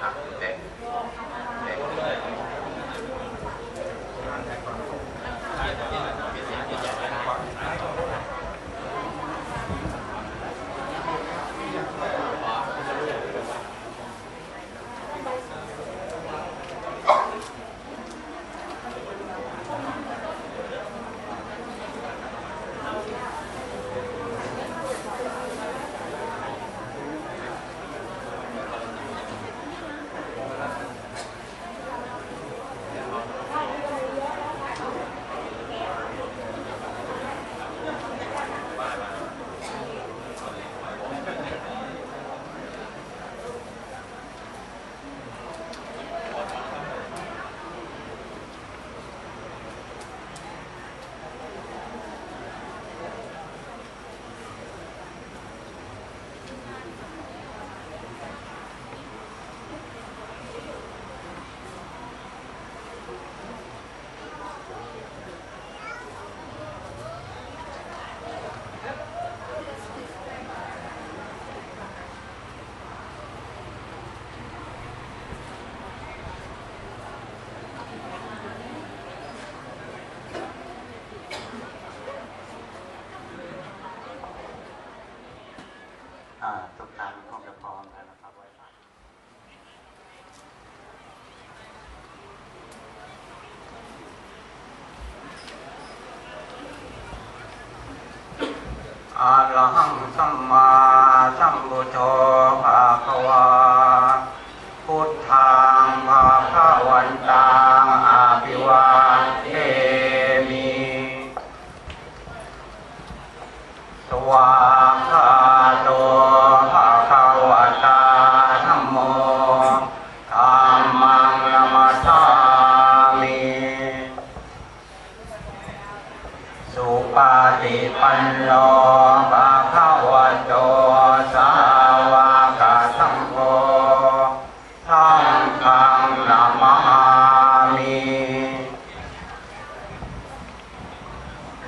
啊，对。 ระหังสัมมาสัมพุทโธ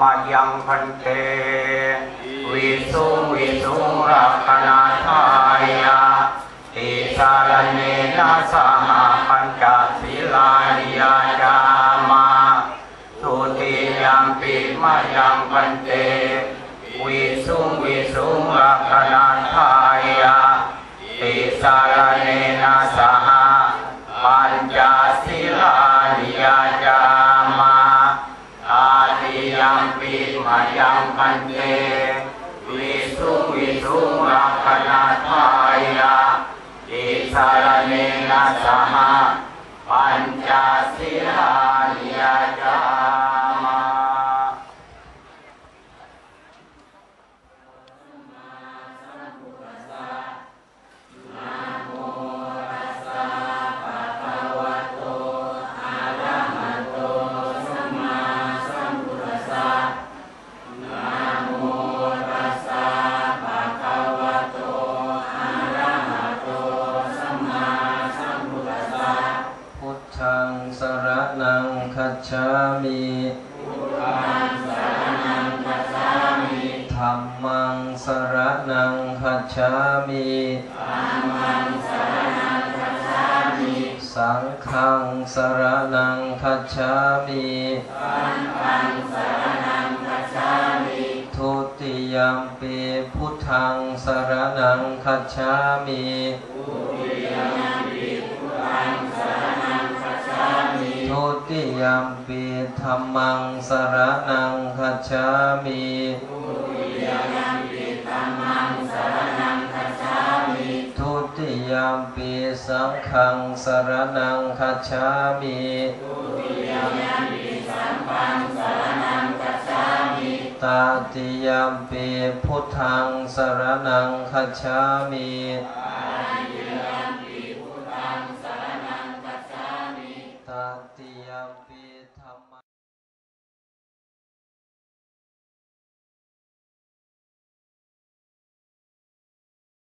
มายังพันเตวิสุงวิสุงรักนาทายาติสารเนนะสห เชามิพุทธังสารนังคัจฉามิธัมมังสรนังคัจฉามิธัมมังสารนังคัจฉามิสังฆังสรนังคัจฉามิสังฆังสารนังคัจฉามิทุติยัมปีพุทธังสรนังคัจฉามิ ปีธรรมังสารนังคัจฉามิทุติยามปีธรรมังสารนังคัจฉามิทุติยามปีสังฆังสารนังคัจฉามิทุติยามปีสังฆังสารนังคัจฉามิตาติยามปีพุทธังสารนังคัจฉามิตาติยามปี ธรรมา